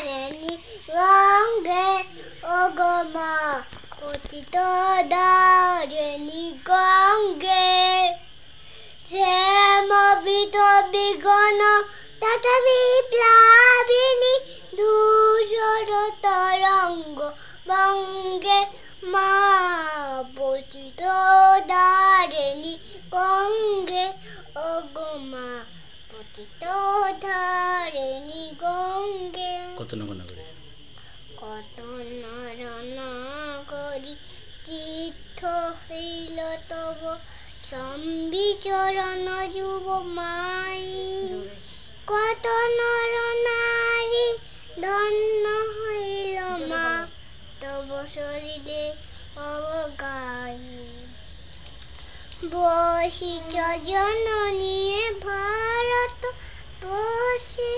ধারেনি গঙ্গে ও পতিত ধারেনি গঙ্গে। শ্যামবিত বিগণ তথা বিপ্লাবিনী ধূসর তরঙ্গ বঙ্গে। মা, পতিত ধারেনি গঙ্গে। ও গো মা, পতিত ধারেনি কত নগর করে কত নরনা করি তীর্থ হইল তব চম্বিচরণ যুব মাই। কত নর নারী ধন্য হইল মা, তব শরীরে অবগাই ভারত বসে,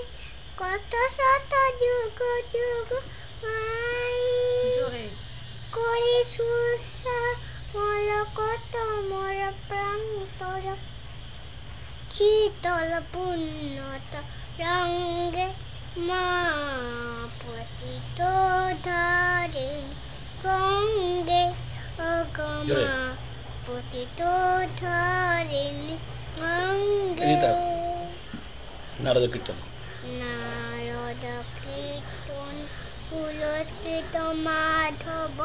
কত শত যুগ যুগ মাই করি সুসা মল কত মোর প্রান্তর শীতল পুণ্যত রঙ্গে মা পতিত ধারেন গঙ্গে ও জোরে। মা পতিত ধারেন গঙ্গে এই তার। নারদ কীর্তন পুলস্কৃত মাধব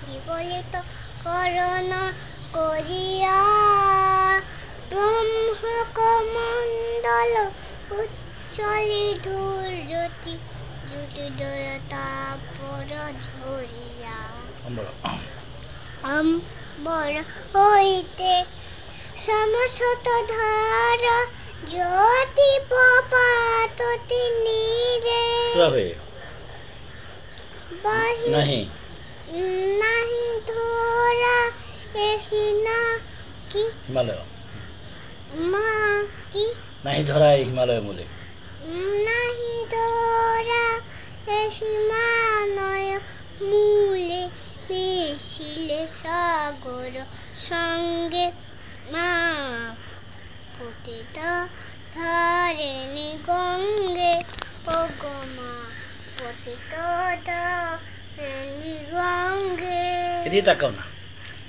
বিগলিত করণ করিয়া ব্রহ্ম কমণ্ডল উচ্চলি ধূর্যতি জ্যোতি দয়তা পর ঝরিয়া অম্বর। হইতে সমশত ধারা জ্যোতি প্রপাততি নীরে কীভাবে ধরা এসি না কি হিমালয় মা কি নাহি ধরা এই হিমালয় মূলে নাহি ধরা এসি মানয় মূলে মিশিলে সাগর সঙ্গে মা পতিত ধারেনি গঙ্গে ও গো মা পতিত ধারেনি গঙ্গে এদিকে তাকাও না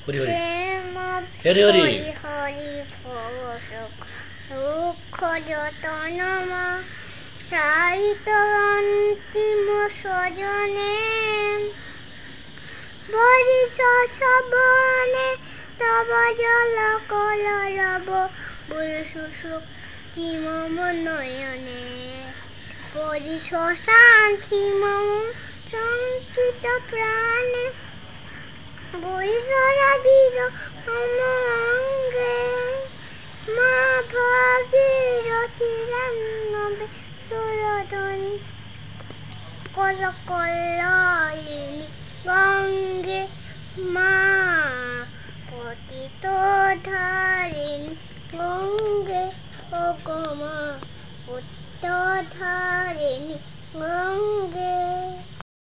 হরি হরি হরি হরি। হরি দুঃখ যতন সাহিত অন্তিম স্বজনে বরিষ সবনে তব জল কলরব পুরুষ শক্তি মম নয়নে পরিষ শান্তি শঙ্কিত প্রাণে বৈশরা বীর অঙ্গে মা ভাবীর চিরান্নবে সুরধনী কল মা পতিত ধারিণী